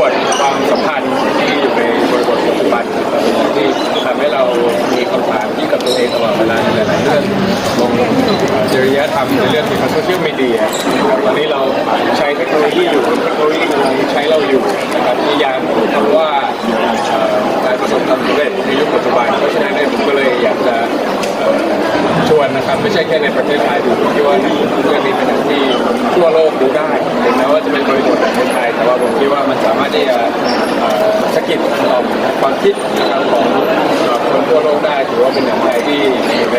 วจความสัมพันธ์ที่อยู่ในบริบทปัจจุบันที่ทำให้เรามีคำถามที่กับตัวเองตลอดเวลาในหลาย ๆ เรื่องลงจริยธรรมในเรื่องของโซเชียลมีเดียครับตอนนี้เราใช้เทคโนโลยีอยู่เทคโนโลยีกำลังใช้เราอยู่พยายามคำว่าการประสบความสำเร็จในยุคปัจจุบัน เพราะฉะนั้นผมก็เลยอยากจะชวนนะครับ ไม่ใช่แค่ในประเทศไทยดูที่ว่าเรื่องนี้เป็นที่ทั่วโลกดูได้ ที่จะสกิดต่อมความคิดนะครับของคนทั่วโลกได้ถือว่าเป็นหนังไทยที่ใน